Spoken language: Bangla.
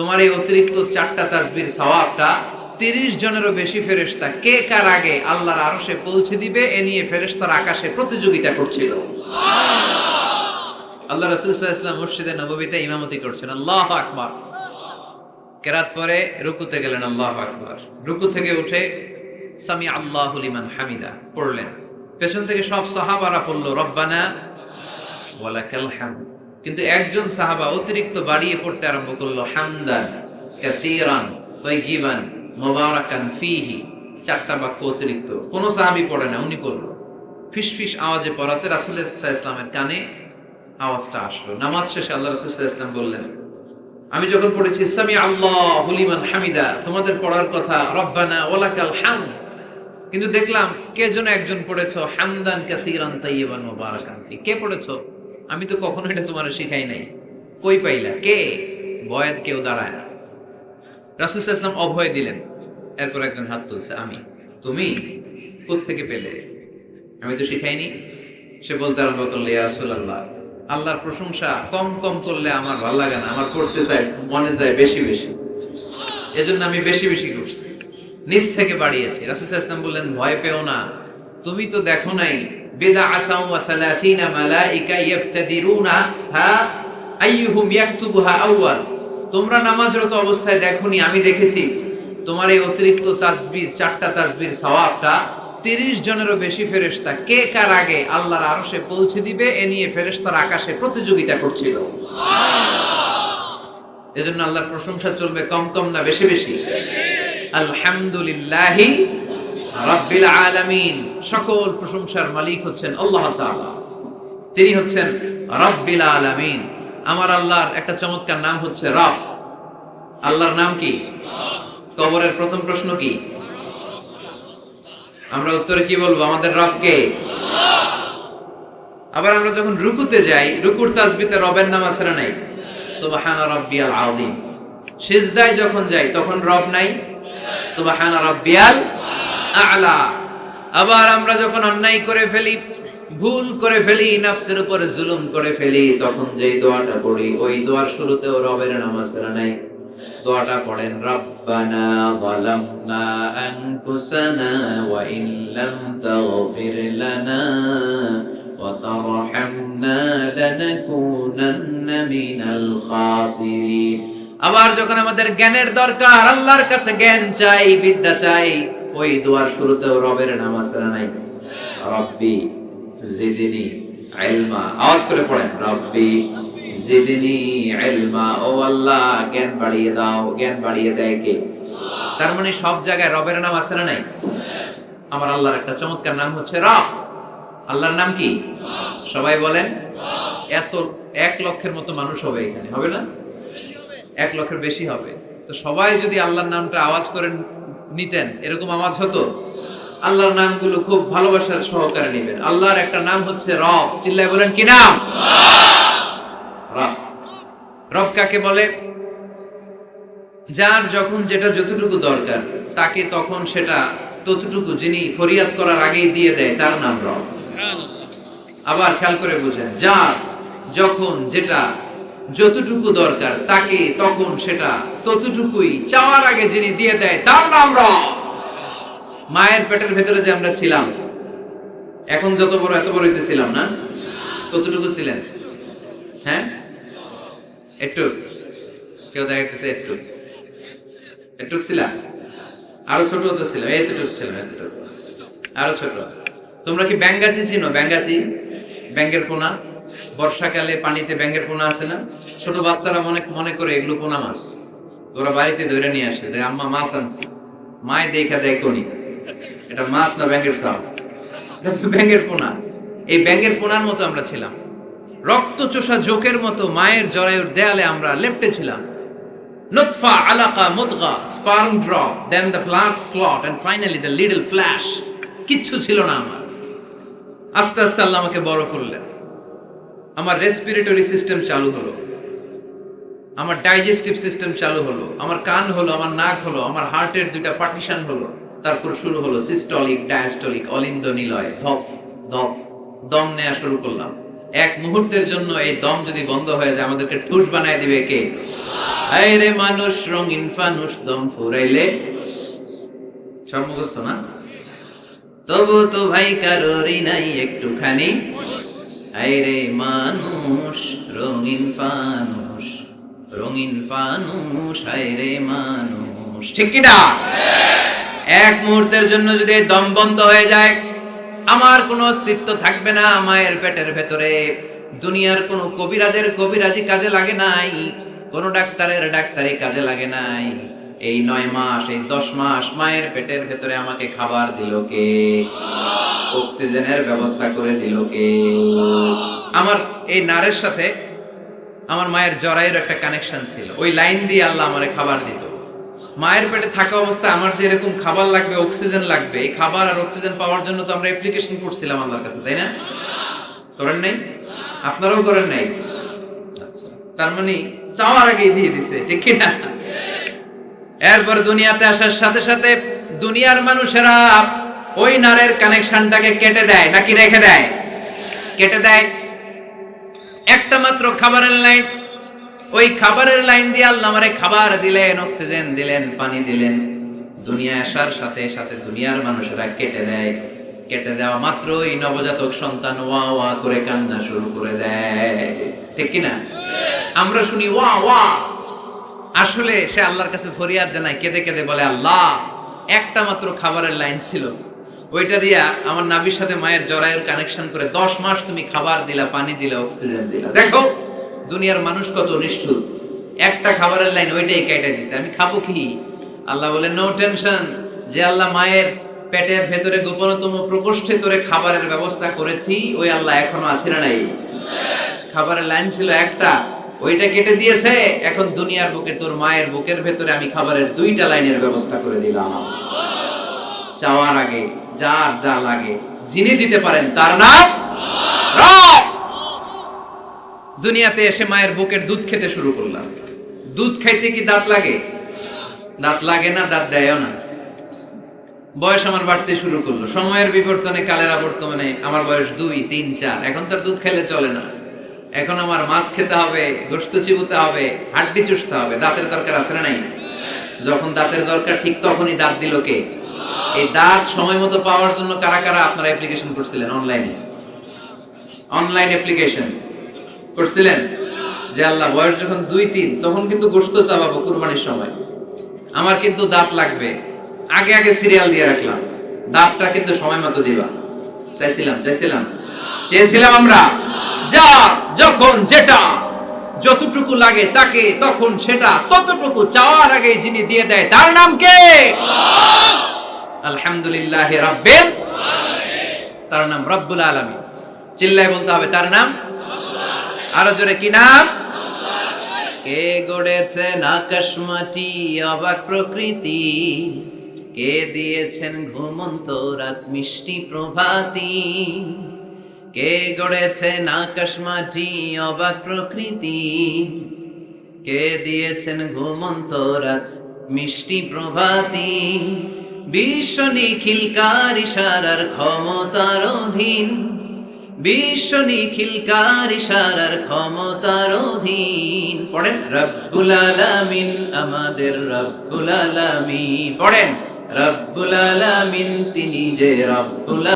তোমার এই অতিরিক্ত চারটা তাসবির সওয়াবটা তিরিশ জনেরও বেশি ফেরেশতা। কে কার আগে আল্লাহর আরশে পৌঁছে দিবে, এ নিয়ে ফেরেশতার আকাশে প্রতিযোগিতা করছিল। আল্লাহ রাসূল ওয়াসাল্লাম মসজিদে নববীতে ইমামতি করছেন। আল্লাহু আকবার। কেরাত পরে রুকুতে গেলেন, আল্লাহু আকবার। রুকু থেকে উঠে সামি আল্লাহ লিমান হামিদা পড়লেন। পেছন থেকে সব সাহাবারা পড়ল, রব্বানা ওয়ালাকাল হামদ। কিন্তু একজন সাহাবা অতিরিক্ত বাড়িয়ে পড়তে আরম্ভ করল, হামদান, কাসীরান, তাইয়িবান, মুবারাকান ফীহি। চারটা বাক্য অতিরিক্ত। কোন সাহাবী পড়ে না, উনি পড়ল। ফিসফিস আওয়াজে পড়াতে রাসূল সাল্লাল্লাহু ইসলামের কানে আওয়াজটা আসলো। নামাজ শেষে আল্লাহ রাসূল সাল্লাল্লাহু ইসলাম বললেন, আমি যখন পড়েছি, সামি আল্লাহ হুলিমান হামিদা, তোমাদের পড়ার কথা, রব্বানা ওলাকাল হাম কিন্তু দেখলাম, কে যেন একজন পড়েছ, হামদান, কাসীরান, তাইয়িবান, মুবারাকান কে পড়েছো? আমি তো কখনো এটা তোমার শিখাই নাই। কই পাইলা? কে? বয়াত কেউ দাঁড়ায় না। রাসূল ইসলাম অভয় দিলেন। এরপর একজন হাত তুলছে, আমি? তুমি? থেকে পেলে? আমি তো শিখাইনি। সে বলতে আরম্ভ করলে, ইয়া রাসূলুল্লাহ, আল্লাহর প্রশংসা কম কম করলে আমার ভালো লাগে না, আমার করতে চাই মনে যায় বেশি বেশি। এজন্য আমি বেশি বেশি করছি। নিজ থেকে বাড়িয়েছি। রাসূল ওয়াসাল্লাম বললেন, ভয় পেও না। তুমি তো দেখো নাই বিদআতাও ওয়া সালাতিনা মালাইকা ইয়াবতাদিরুনা, হা আইয়ুহুম আউয়াল। তোমরা নামাজরত অবস্থায় দেখোনি, আমি দেখেছি। তোমার এই অতিরিক্ত তাসবির, চারটা তাসবির সওয়াবটা তিরিশ জনেরও বেশি ফেরেশতা। কে কার আগে আল্লাহর আরশে পৌঁছে দিবে, এ নিয়ে ফেরেশতার আকাশে প্রতিযোগিতা করছিল। এজন্য আল্লাহর প্রশংসা চলবে কম কম না বেশি বেশি। আলহামদুলিল্লাহি আলামিন সকল প্রশংসার মালিক হচ্ছেন আল্লাহ তাআলা। তিনি হচ্ছেন আলামিন। আমার আল্লাহর একটা চমৎকার নাম হচ্ছে রব। আল্লাহর নাম কি? কবরের প্রথম প্রশ্ন কি? আমরা উত্তরে কি বলব? আমাদের রব কে? আবার আমরা যখন রুকুতে যাই, রুকুর তাসবিতে রবের নাম আছে না নাই? সুবহানা রাব্বিয়াল আযীম। সিজদায় যখন যাই, তখন রব নাই? সুবহানা রাব্বিয়াল আ'লা। আবার আমরা যখন অন্যায় করে ফেলি, ভুল করে ফেলি, নফসের উপরে জুলুম করে ফেলি, তখন যেই দোয়াটা পড়ি, ওই দোয়ার শুরুতেও রবের নাম নাই। দোয়াটা পড়েন, রব্বানা যালামনা আনফুসানা ওয়া ইন লাম তাগফির লানা ওয়া তারহামনা লানাকুনান্না মিনাল খাসিরিন। আবার যখন আমাদের জ্ঞানের দরকার, আল্লাহর কাছে জ্ঞান চাই, বিদ্যা চাই ওই দোয়ার শুরুতেও রবের নাম না নাই? রব্বি জিদিনি ইলমা। আওয়াজ করে পড়েন, রব্বি জিদিনি ইলমা। ও আল্লাহ, জ্ঞান বাড়িয়ে দাও, জ্ঞান বাড়িয়ে দেয় কে? তার মানে সব জায়গায় রবের নাম আছে না নাই? আমার আল্লাহর একটা চমৎকার নাম হচ্ছে রব। আল্লাহর নাম কি? সবাই বলেন, এত এক লক্ষের মতো মানুষ হবে এখানে, হবে না? এক লক্ষের বেশি হবে। তো সবাই যদি আল্লাহর নামটা আওয়াজ করে নিতেন, এরকম আওয়াজ হতো? আল্লাহর নামগুলো খুব ভালোবাসার সহকারে নেবেন। আল্লাহর একটা নাম হচ্ছে রব। চিল্লায় বলেন, কি নাম? রব। রব কাকে বলে? যার যখন যেটা যতটুকু দরকার, তাকে তখন সেটা ততটুকু যিনি ফরিয়াদ করার আগেই দিয়ে দেয়, তার নাম রব। আবার খেয়াল করে বুঝেন, যার যখন যেটা যতটুকু দরকার তাকে তখন সেটা ততটুকুই চাওয়ার আগে যিনি দিয়ে দেয়, তার নাম রব। মায়ের পেটের ভেতরে যে আমরা ছিলাম, এখন যত বড়, এত বড় হইতে ছিলাম না? কতটুকু ছিলেন? হ্যাঁ? একটু, কেউ দেখাইতেছে একটু। একটু ছিলাম আরও ছোট তো ছিলাম এতটুকু ছিলাম আরও ছোট। তোমরা কি ব্যাঙ্গাচি চিনো? ব্যাঙ্গাচি? ব্যাঙ্গের পোনা বর্ষাকালে পানিতে ব্যাঙ্গের পোনা আছে না? ছোট বাচ্চারা মনে মনে করে এগুলো পোনা মাছ। তোরা বাড়িতে ধরে নিয়ে আসে, যে আম্মা মাছ আনছি। মায় দেখা দেয় কোনি। এটা মাছ না ব্যাঙ্গের সাপ এটা তো ব্যাঙ্গের পোনা। এই ব্যাঙ্গের পোনার মতো আমরা ছিলাম। রক্ত চোষা জোকের মতো মায়ের জরায়ুর দেয়ালে আমরা লেপটে ছিলাম। নুতফা, আলাকা, মুদগা, sperm drop then the blood clot and finally the little flesh কিচ্ছু ছিল না আমার। আস্তে আস্তে আল্লাহ আমাকে বড় করলেন। আমার রেসপিরেটরি সিস্টেম চালু হলো। আমার ডাইজেস্টিভ সিস্টেম চালু হলো। আমার কান হলো, আমার নাক হলো, আমার হার্টের দুইটা পার্টিশন হলো। তারপর শুরু হলো সিস্টলিক ডায়াস্টলিক অলিন্দ নিলয় ধপ ধপ, দম নেওয়া শুরু করলাম। এক মুহূর্তের জন্য এই দম যদি বন্ধ হয়ে যায়, আমাদেরকে ঠুস বানায় দিবে কে? আইরে মানুষ, রঙিন ফানুষ, দম ফুরাইলে। মুখস্থ না? তবু তো ভাই কারোরই নাই একটুখানি। আইরে মানুষ, রঙিন ফানুষ রঙিন ফানুষ আইরে মানুষ। ঠিক কিনা এক মুহূর্তের জন্য যদি দম বন্ধ হয়ে যায়, আমার কোনো অস্তিত্ব থাকবে না মায়ের পেটের ভেতরে। দুনিয়ার কোনো কবিরাজের কবিরাজি কাজে লাগে নাই, কোনো ডাক্তারের ডাক্তারি কাজে লাগে নাই। এই নয় মাস, এই দশ মাস মায়ের পেটের ভেতরে আমাকে খাবার দিল কে? অক্সিজেনের ব্যবস্থা করে দিল কে? আমার এই নারের সাথে আমার মায়ের জরায়ের একটা কানেকশন ছিল। ওই লাইন দিয়ে আল্লাহ আমারে খাবার দিত মায়ের পেটে থাকা অবস্থায় আমার যে এরকম খাবার লাগবে অক্সিজেন লাগবে, এই খাবার আর অক্সিজেন পাওয়ার জন্য তো আমরা অ্যাপ্লিকেশন করছিলাম আল্লাহর কাছে, তাই না? করেন নাই? আপনারাও করেন নাই? আচ্ছা। তার মানে চাওয়ার আগেই দিয়ে দিছে, ঠিক কি না এরপর দুনিয়াতে আসার সাথে সাথে দুনিয়ার মানুষেরা ওই নারের কানেকশনটাকে কেটে দেয় নাকি রেখে দেয়? কেটে দেয়। একটা মাত্র খাবারের লাইন। ওই খাবারের লাইন দিয়ে আল্লাহ আমারে খাবার দিলেন, অক্সিজেন দিলেন, পানি দিলেন। দুনিয়া আসার সাথে সাথে দুনিয়ার মানুষেরা কেটে দেয়। কেটে দেওয়া মাত্রই নবজাতক সন্তান ওয়া ওয়া করে কান্না শুরু করে দেয়। ঠিক কিনা আমরা শুনি ওয়া ওয়া। আসলে সে আল্লাহর কাছে ফরিয়াদ জানায়, কেঁদে কেঁদে বলে, আল্লাহ, একটা মাত্র খাবারের লাইন ছিল। ওইটা দিয়া আমার নাবির সাথে মায়ের জরায়ের কানেকশন করে দশ মাস তুমি খাবার দিলা, পানি দিলা অক্সিজেন দিলা। দেখো, দুনিয়ার মানুষ কত নিষ্ঠুর। একটা খাবারের লাইন ওইটাই কেটে দিছে। আমি খাব কি? আল্লাহ বলে নো টেনশন যে আল্লাহ মায়ের পেটের ভেতরে গোপনতম প্রকোষ্ঠে তোরে খাবারের ব্যবস্থা করেছি, ওই আল্লাহ এখনও আছে না নাই? খাবারের লাইন ছিল একটা। ওইটা কেটে দিয়েছে। এখন দুনিয়ার বুকে তোর মায়ের বুকের ভেতরে আমি খাবারের দুইটা লাইনের ব্যবস্থা করে দিলাম। চাওয়ার আগে, যার যা লাগে, যিনি দিতে পারেন, তার নাম দুনিয়াতে এসে মায়ের বুকের দুধ খেতে শুরু করলাম। দুধ খাইতে কি দাঁত লাগে? দাঁত লাগে না, দাঁত দেয়ও না। বয়স আমার বাড়তে শুরু করল। সময়ের বিবর্তনে, কালের আবর্তমানে আমার বয়স দুই, তিন, চার। এখন তার দুধ খেলে চলে না। এখন আমার মাছ খেতে হবে গোস্ত চিবুতে হবে, হাড্ডি চুষতে হবে। দাঁতের দরকার আছে না নাই? যখন দাঁতের দরকার, ঠিক তখনই দাঁত দিল কে? এই দাঁত সময় মতো পাওয়ার জন্য কারা কারা আপনারা অ্যাপ্লিকেশন করছিলেন? অনলাইনে অনলাইন অ্যাপ্লিকেশন করছিলেন? যে আল্লাহ, বয়স যখন দুই তিন, তখন কিন্তু গোস্ত চাবাবো কুরবানির সময়। আমার কিন্তু দাঁত লাগবে। আগে আগে সিরিয়াল দিয়ে রাখলাম। দাঁতটা কিন্তু সময় মতো দিবা। চাইছিলাম চাইছিলাম। চেয়েছিলাম আমরা, যা, যখন, যেটা, যতটুকু লাগে তাকে, তখন, সেটা, ততটুকু চাওয়ার আগে যিনি দিয়ে দেয়, তার নাম কে? আলহামদুলিল্লাহ রাব্বিল তার নাম রব্বুল আলামিন। চিল্লায় বলতে হবে, তার নাম? আরও জোরে, কি নাম? কে গড়েছেন আকাশ মাটি, অবাক প্রকৃতি? কে দিয়েছেন ঘুমন্ত রাত মিষ্টি প্রভাতি? কে গড়েছেন আকাশ মাটি, অবাক প্রকৃতি? কে দিয়েছেন ঘুমন্ত রাত মিষ্টি প্রভাতি? বিশ্ব নিখিলকার ইশারার ক্ষমতার অধীন। বিশ্ব নিখিলকার ইশারার ক্ষমতার অধীন। পড়েন, রব্বুল আলামিন আমাদের রব্বুল আলামিন। পড়েন, রব্বুল আলামিন তিনি যে রব্বুল